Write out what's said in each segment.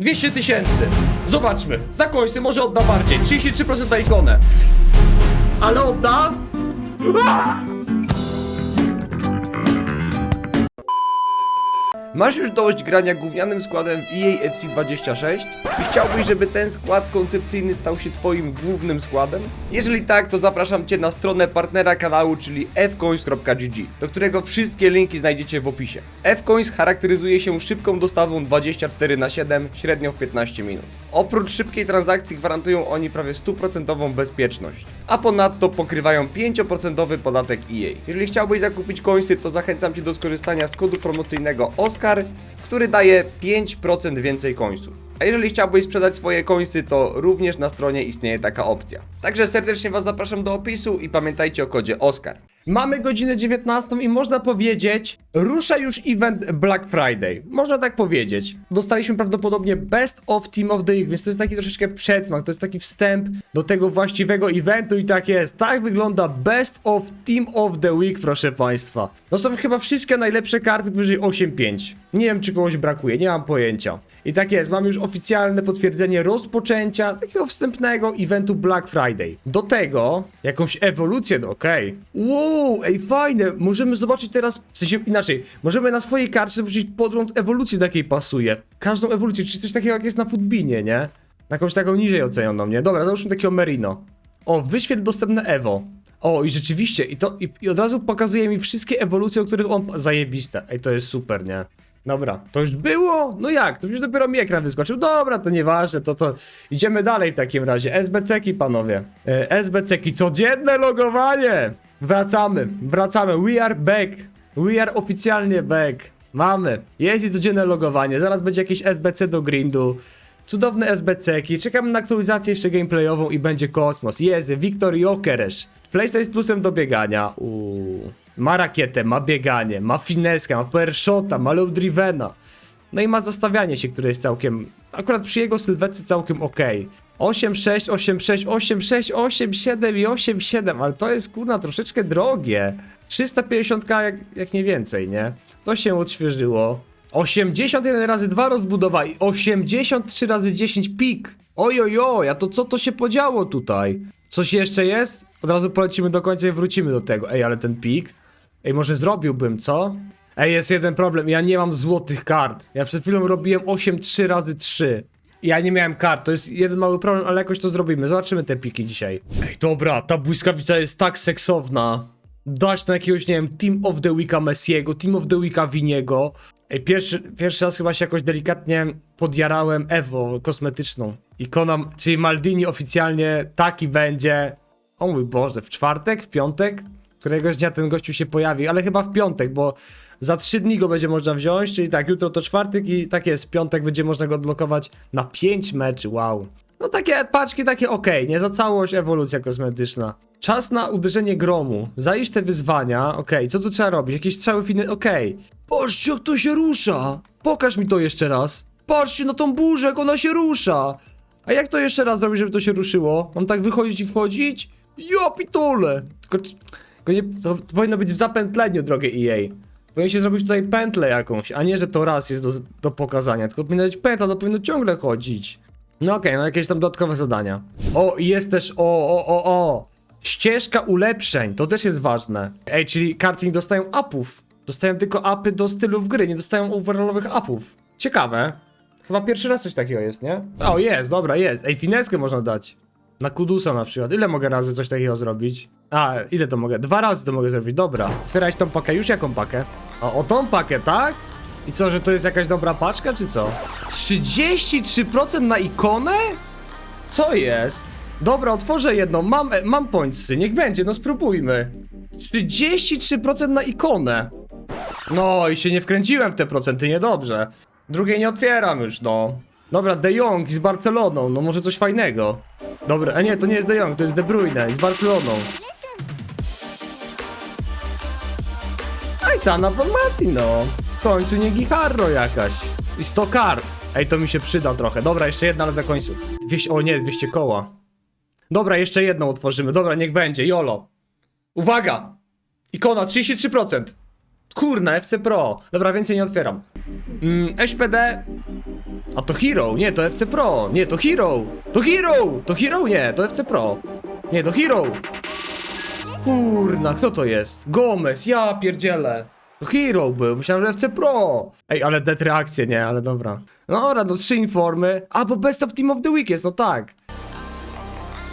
200 tysięcy. Zobaczmy. Za końcy może odda bardziej. 33% na ikonę. Ale odda? Masz już dość grania gównianym składem w EA FC 26 i chciałbyś, żeby ten skład koncepcyjny stał się twoim głównym składem? Jeżeli tak, to zapraszam cię na stronę partnera kanału, czyli fcoins.gg, do którego wszystkie linki znajdziecie w opisie. fcoins charakteryzuje się szybką dostawą 24 na 7 średnio w 15 minut. Oprócz szybkiej transakcji gwarantują oni prawie 100% bezpieczność, a ponadto pokrywają 5% podatek EA. Jeżeli chciałbyś zakupić coinsy, to zachęcam cię do skorzystania z kodu promocyjnego OSCAR, który daje 5% więcej coinsów. A jeżeli chciałbyś sprzedać swoje coinsy, to również na stronie istnieje taka opcja. Także serdecznie Was zapraszam do opisu i pamiętajcie o kodzie OSCAR. Mamy godzinę 19 i można powiedzieć, rusza już event Black Friday. Można tak powiedzieć. Dostaliśmy prawdopodobnie Best of Team of the Week, więc to jest taki troszeczkę przedsmak, to jest taki wstęp do tego właściwego eventu i tak jest. Tak wygląda Best of Team of the Week, proszę Państwa. No są chyba wszystkie najlepsze karty wyżej 8.5. Nie wiem, czy kogoś brakuje, nie mam pojęcia. I tak jest, mam już oficjalne potwierdzenie rozpoczęcia takiego wstępnego eventu Black Friday. Do tego jakąś ewolucję, no okej. Wow, ej fajne, możemy zobaczyć teraz, w sensie inaczej, możemy na swojej karcie wrzucić podgląd ewolucji, do jakiej pasuje. Każdą ewolucję, czy coś takiego jak jest na Footbinie, nie? Jakąś taką niżej ocenioną, nie? Dobra, załóżmy takiego Merino. O, wyświetl dostępne Evo. O, i rzeczywiście, i to i, i od razu pokazuje mi wszystkie ewolucje, o których on. Zajebiste. Ej, to jest super, nie? Dobra, to już było? No jak? To już dopiero mi ekran wyskoczył. Dobra, to nieważne, to to idziemy dalej w takim razie. SBC-ki, panowie. E, SBC-ki, codzienne logowanie! Wracamy, wracamy. We are back. We are oficjalnie back. Mamy. Jest i codzienne logowanie. Zaraz będzie jakieś SBC do grindu. Cudowne SBC-ki, czekam na aktualizację jeszcze gameplayową i będzie kosmos. Jest, Wiktor Jokeresz. PlayStation z plusem do biegania. Uuu. Ma rakietę, ma bieganie, ma fineskę, ma power shota, ma low drivena. No i ma zastawianie się, które jest całkiem, akurat przy jego sylwetce całkiem ok. 8, 6, 8, 6, 8, 6, 8, 7 i 8, 7, ale to jest kurna troszeczkę drogie. 350k jak, jak nie więcej, nie? To się odświeżyło. 81 razy 2 rozbudowa i 83 razy 10 pik. Ojojoj, a to co to się podziało tutaj? Coś jeszcze jest? Od razu polecimy do końca i wrócimy do tego. Ej, ale ten pik. Ej, może zrobiłbym, co? Ej, jest jeden problem, ja nie mam złotych kart. Ja przed chwilą robiłem 8 3 razy 3. Ja nie miałem kart, to jest jeden mały problem, ale jakoś to zrobimy. Zobaczymy te piki dzisiaj. Ej, dobra, ta błyskawica jest tak seksowna. Dać na jakiegoś, nie wiem, Team of the Weeka Messiego, Team of the Weeka Winiego. Ej, pierwszy, pierwszy raz chyba się jakoś delikatnie podjarałem Evo kosmetyczną. Ikona, czyli Maldini oficjalnie taki będzie. O mój Boże, w czwartek, w piątek? Któregoś dnia ten gościu się pojawi, ale chyba w piątek, bo za trzy dni go będzie można wziąć, czyli tak, jutro to czwartek i tak jest, piątek będzie można go odblokować na 5 meczy, wow. No takie paczki, takie okej, nie za całość ewolucja kosmetyczna. Czas na uderzenie gromu. Zajść te wyzwania, okej, co tu trzeba robić? Jakieś strzały finy, okej. Patrzcie jak to się rusza! Pokaż mi to jeszcze raz. Patrzcie na tą burzę, jak ona się rusza! A jak to jeszcze raz zrobić, żeby to się ruszyło? Mam tak wychodzić i wchodzić? Ja pitole! Tylko, tylko nie, to, to powinno być w zapętleniu, drogie EA. Powinien się zrobić tutaj pętlę jakąś, a nie, że to raz jest do, do pokazania, tylko powinna być pętla, to powinno ciągle chodzić. No okej, no jakieś tam dodatkowe zadania. O, i jest też, o, o, o, o! Ścieżka ulepszeń, to też jest ważne. Ej, czyli karty nie dostają upów. Dostają tylko upy do stylów gry, nie dostają overallowych upów. Ciekawe. Chyba pierwszy raz coś takiego jest, nie? O, jest, dobra, jest. Ej, fineskę można dać. Na kudusa na przykład. Ile mogę razy coś takiego zrobić? A, ile to mogę? Dwa razy to mogę zrobić, dobra. Otwierać tą pakę, już jaką pakę? O, o tą pakę, tak? I co, że to jest jakaś dobra paczka, czy co? 33% na ikonę? Co jest? Dobra, otworzę jedną, mam, e, mam pońcy, niech będzie, no spróbujmy. 33% na ikonę. No i się nie wkręciłem w te procenty, niedobrze. Drugiej nie otwieram już, no. Dobra, De Jong z Barceloną, no może coś fajnego. Dobra, a nie, to nie jest De Jong, to jest De Bruyne z Barceloną. Tana Bonmati, no. W końcu nie Giharro jakaś. I 100 kart. Ej, to mi się przyda trochę. Dobra, jeszcze jedna, ale za końcu. 200, o nie, 200 koła. Dobra, jeszcze jedną otworzymy. Dobra, niech będzie, jolo. Uwaga! Ikona 33%. Kurna, FC Pro. Dobra, więcej nie otwieram. Mm, SPD. A to Hero, nie, to FC Pro, nie, to Hero, to Hero, to Hero, nie, to FC Pro, nie, to Hero. Kurna, kto to jest? Gomez, ja pierdzielę. To Hero był, myślałem, że FC Pro. Ej, ale dead reakcje, nie, ale dobra. No dobra, no trzy informy. A, bo Best of Team of the Week jest, no tak.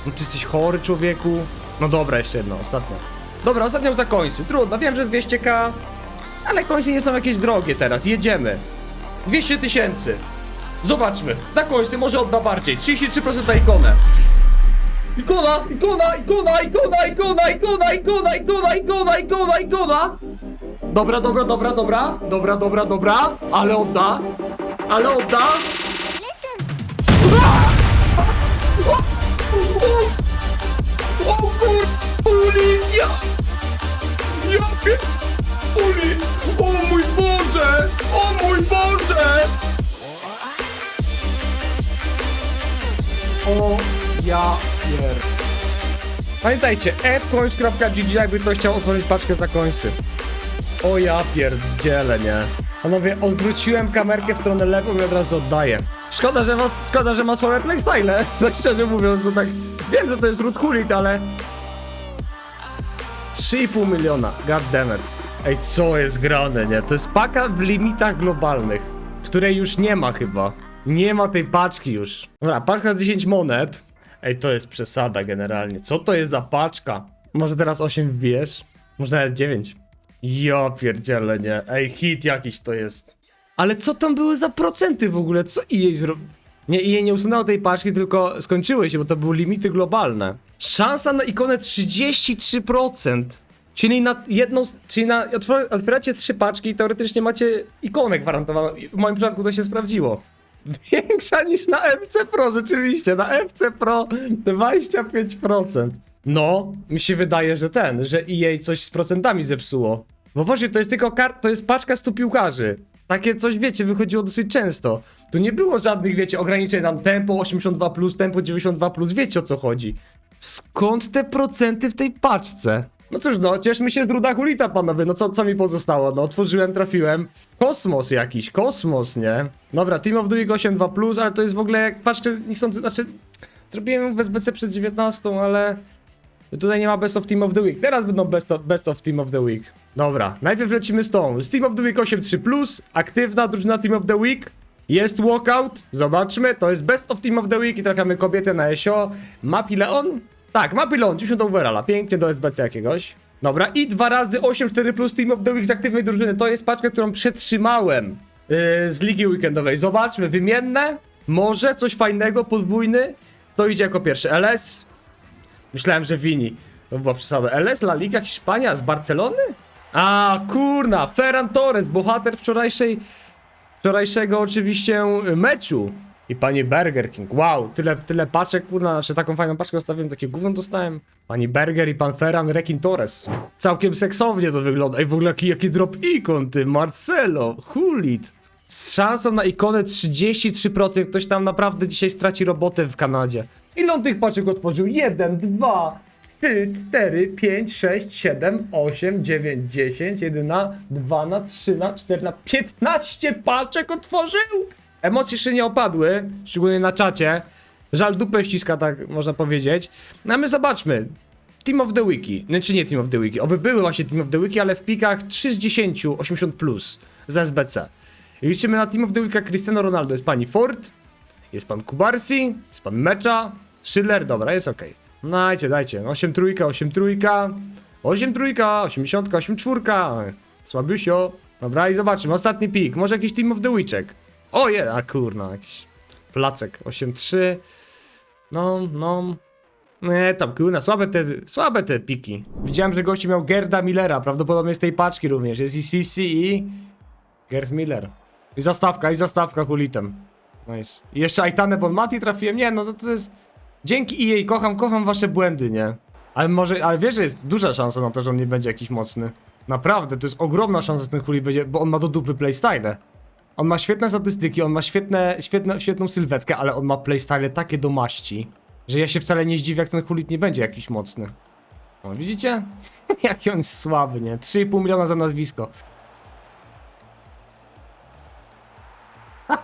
No ty jesteś chory, człowieku. No dobra, jeszcze jedno, ostatnio. Dobra, ostatnią za końcy. Trudno, wiem, że 200k, ale końce nie są jakieś drogie teraz. Jedziemy. 200 tysięcy. Zobaczmy. Za końcy może odda bardziej. 33% na ikonę. Ikona, ikona, ikona, ikona, ikona, ikona, ikona, ikona, ikona, ikona, ikona. Dobra, dobra, dobra, dobra. Dobra, dobra, dobra. Ale odda. Ale odda. O kur... Uli, ja... Ja. Uli! O mój Boże! O mój Boże! O ja pier... Pamiętajcie, fcoins.gg jakby ktoś chciał otworzyć paczkę za końsy. O ja pierdzielę, nie? Panowie, odwróciłem kamerkę w stronę lewą i od razu oddaję. Szkoda, że was, szkoda, że ma słabe playstyle. Tak szczerze mówiąc, to tak... Wiem, że to jest root hulit, ale... 3,5 miliona, god damn it. Ej, co jest grane, nie? To jest paka w limitach globalnych, której już nie ma chyba. Nie ma tej paczki już. Dobra, paczka za 10 monet. Ej, to jest przesada generalnie. Co to jest za paczka? Może teraz 8 wbijesz? Może nawet 9. Ja pierdzielę, nie. Ej, hit jakiś to jest. Ale co tam były za procenty w ogóle? Co EA zrobił? Nie, EA nie usunęło tej paczki, tylko skończyły się, bo to były limity globalne. Szansa na ikonę 33%. Czyli na jedną, czyli na, otwieracie trzy paczki i teoretycznie macie ikonę gwarantowaną. W moim przypadku to się sprawdziło. Większa niż na FC Pro, rzeczywiście. Na FC Pro 25%. No, mi się wydaje, że ten, że EA coś z procentami zepsuło. Bo właśnie, to jest tylko kar- to jest paczka 100 piłkarzy. Takie coś, wiecie, wychodziło dosyć często. Tu nie było żadnych, wiecie, ograniczeń tam tempo 82+, tempo 92+, wiecie o co chodzi. Skąd te procenty w tej paczce? No cóż, no, cieszmy się z druda hulita, panowie, no co, co mi pozostało? No, otworzyłem, trafiłem. Kosmos jakiś, kosmos, nie? Dobra, Team of the Week 8.2+, ale to jest w ogóle, jak patrzcie, niechcący, znaczy... Zrobiłem bez BC przed 19, ale... Tutaj nie ma Best of Team of the Week. Teraz będą Best of, best of Team of the Week. Dobra, najpierw lecimy z tą. Z Team of the Week 8.3+, aktywna drużyna Team of the Week. Jest walkout, zobaczmy, to jest Best of Team of the Week i trafiamy kobietę na SO. Mapi Leon? Tak, Mapi Leon, 10 overalla, pięknie do SBC jakiegoś. Dobra, i dwa razy 8-4 plus Team of the Week z aktywnej drużyny. To jest paczka, którą przetrzymałem yy, z ligi weekendowej. Zobaczmy, wymienne, może coś fajnego, podwójny. To idzie jako pierwszy LS, Myślałem, że Wini. To była przesada. LS, La Liga, Hiszpania, z Barcelony? A, kurna, Ferran Torres, bohater wczorajszej, wczorajszego oczywiście meczu. I pani Burger King, wow, tyle, tyle paczek, kurna, znaczy taką fajną paczkę zostawiłem, takie gówno dostałem. Pani Burger i pan Ferran Rekin Torres. Całkiem seksownie to wygląda. I w ogóle jaki, jaki drop ikon, ty, Marcelo, Hulit. Z szansą na ikonę 33%, ktoś tam naprawdę dzisiaj straci robotę w Kanadzie. Ile on tych paczek otworzył? 1, 2, 3, 4, 5, 6, 7, 8, 9, 10, 1 na 2 na 3 na 4 na 15 paczek otworzył! Emocje jeszcze nie opadły, szczególnie na czacie. Żal dupę ściska, tak można powiedzieć. No a my zobaczmy. Team of the Wiki, znaczy nie Team of the Wiki, oby były właśnie Team of the Wiki, ale w pikach 3 z 10, 80 plus z SBC. I liczymy na Team of the Weeka Cristiano Ronaldo, jest pani Ford, jest pan Kubarsi, jest pan Mecza, Schiller, dobra, jest ok. Dajcie, dajcie, 8 trójka, 8 trójka, 8 trójka, 80, 8 czwórka, słabysio. Dobra, i zobaczymy, ostatni pik, może jakiś Team of the Weeczek. O je, a kurna, jakiś placek, 8-3, no, no, nie, tam kurna, słabe te, słabe te piki. Widziałem, że gości miał Gerda Millera, prawdopodobnie z tej paczki również. Jest i CC i Gerd Miller. I zastawka, i zastawka hulitem. Nice. I jeszcze Aitane Bonmati trafiłem. Nie, no to, to jest... Dzięki EA, kocham, kocham wasze błędy, nie? Ale może, ale wiesz, że jest duża szansa na to, że on nie będzie jakiś mocny. Naprawdę, to jest ogromna szansa, że ten hulit będzie, bo on ma do dupy playstyle. On ma świetne statystyki, on ma świetne, świetne, świetną sylwetkę, ale on ma playstyle takie do maści, że ja się wcale nie zdziwię, jak ten hulit nie będzie jakiś mocny. O, widzicie? Jaki on jest słaby, nie? 3,5 miliona za nazwisko.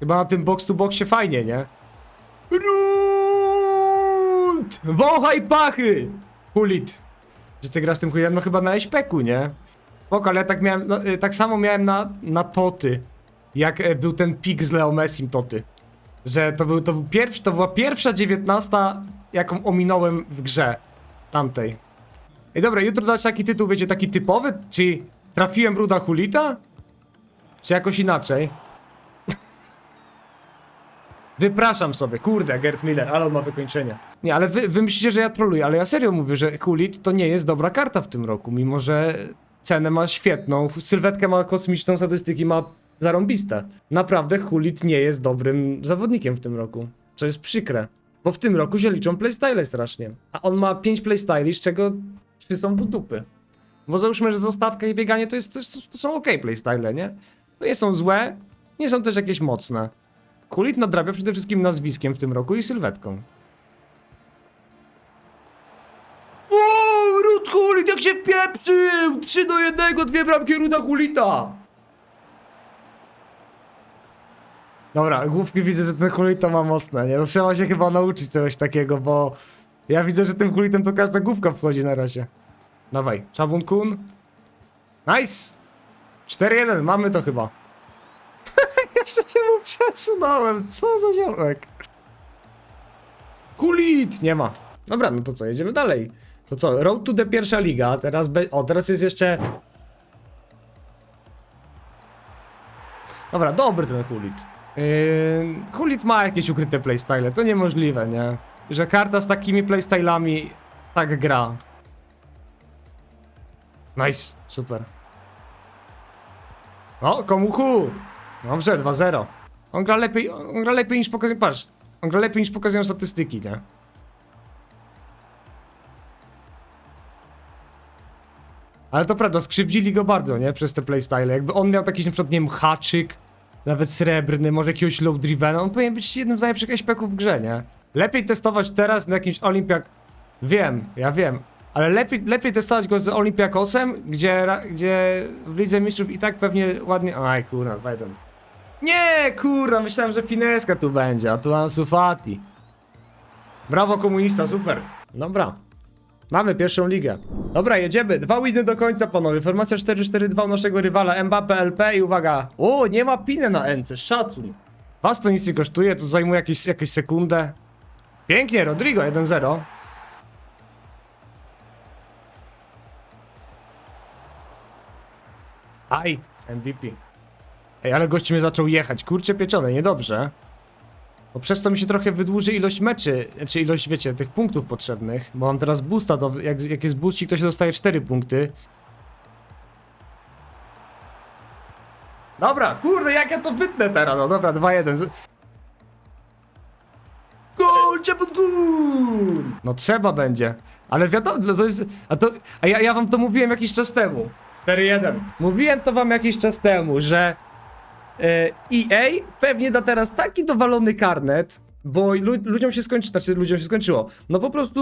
Chyba na tym box to boxie fajnie, nie? Runt! Wąchaj pachy! Hulit. Że ty grasz tym chujem? No chyba na eśpeku, nie? Spoko, ale ja tak miałem, no, y, tak samo miałem na, na Toty. Jak e, był ten pik z Leo Messim Toty. Że to, był, to, był pierwszy, to była pierwsza dziewiętnasta, jaką ominąłem w grze. Tamtej. I dobra, jutro dać taki tytuł, wiecie, taki typowy? Czyli trafiłem Ruda Hulita? Czy jakoś inaczej? Wypraszam sobie, kurde, Gert Miller, ale on ma wykończenie. Nie, ale wy, wy myślicie, że ja troluję, ale ja serio mówię, że Hulit to nie jest dobra karta w tym roku, mimo że cenę ma świetną, sylwetkę ma kosmiczną, statystyki ma zarąbiste. Naprawdę Hulit nie jest dobrym zawodnikiem w tym roku, co jest przykre. Bo w tym roku się liczą playstyle strasznie. A on ma 5 playstyli, z czego 3 są do dupy. Bo załóżmy, że zostawka i bieganie to, jest, to, to są ok playstyle, nie? To nie są złe, nie są też jakieś mocne. Kulit nadrabia przede wszystkim nazwiskiem w tym roku i sylwetką. O, Rud Hulit jak się wpieprzył! 3 do 1, dwie bramki Ruda Hulita! Dobra, główki widzę, że ten Hulit to ma mocne, nie? No, trzeba się chyba nauczyć czegoś takiego, bo ja widzę, że tym Hulitem to każda główka wchodzi na razie. Dawaj, Chabun Kun. Nice! 4-1, mamy to chyba. Jeszcze się mu przesunąłem, co za ziomek. Kulit! Nie ma. Dobra, no to co, jedziemy dalej. To co, Road to the pierwsza liga, teraz be... O, teraz jest jeszcze... Dobra, dobry ten Hulit. Yy, Hulit ma jakieś ukryte playstyle, to niemożliwe, nie? Że karta z takimi playstylami tak gra. Nice, super. No, komuchu! Dobrze, 2-0. On gra lepiej, on gra lepiej niż pokazują, patrz, on gra lepiej niż pokazują statystyki, nie? Ale to prawda, skrzywdzili go bardzo, nie? Przez te playstyle. Jakby on miał taki na przykład, nie wiem, haczyk, nawet srebrny, może jakiegoś low drivena, on powinien być jednym z najlepszych aśpeków w grze, nie? Lepiej testować teraz na jakimś Olimpiak... Wiem, ja wiem, ale lepiej, lepiej testować go z Olympiakosem, gdzie, gdzie w Lidze Mistrzów i tak pewnie ładnie... Aj, kurwa, wejdę. Nie, kurwa, myślałem, że fineska tu będzie, a tu Ansu Fati. Brawo komunista, super. Dobra. Mamy pierwszą ligę. Dobra, jedziemy. Dwa winy do końca, panowie. Formacja 4-4-2 u naszego rywala Mbappe LP i uwaga. O, nie ma piny na NC, szacun. Was to nic nie kosztuje, to zajmuje jakieś, jakieś sekundę. Pięknie, Rodrigo 1-0. Aj, MVP. Ej, ale gość mnie zaczął jechać. Kurczę pieczone, niedobrze. Bo przez to mi się trochę wydłuży ilość meczy, czy ilość, wiecie, tych punktów potrzebnych. Bo mam teraz boosta, do, jak, jak jest boostik, to się dostaje 4 punkty. Dobra, kurde, jak ja to wytnę teraz, no dobra, 2-1. Z- Gol, Czepot gol! No trzeba będzie. Ale wiadomo, to jest, a to, a ja, ja wam to mówiłem jakiś czas temu. 4-1. Mówiłem to wam jakiś czas temu, że EA pewnie da teraz taki dowalony karnet, bo lu ludziom się skończy, znaczy ludziom się skończyło. No po prostu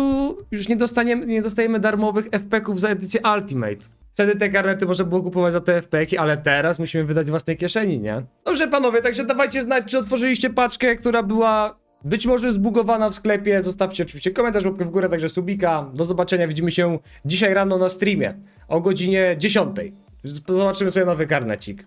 już nie dostaniemy, nie dostajemy darmowych FP-ków za edycję Ultimate. Wtedy te karnety można było kupować za te FP-ki, ale teraz musimy wydać z własnej kieszeni, nie? Dobrze panowie, także dawajcie znać, czy otworzyliście paczkę, która była być może zbugowana w sklepie. Zostawcie oczywiście komentarz, łapkę w górę, także subika. Do zobaczenia, widzimy się dzisiaj rano na streamie o godzinie 10. Zobaczymy sobie nowy karnecik.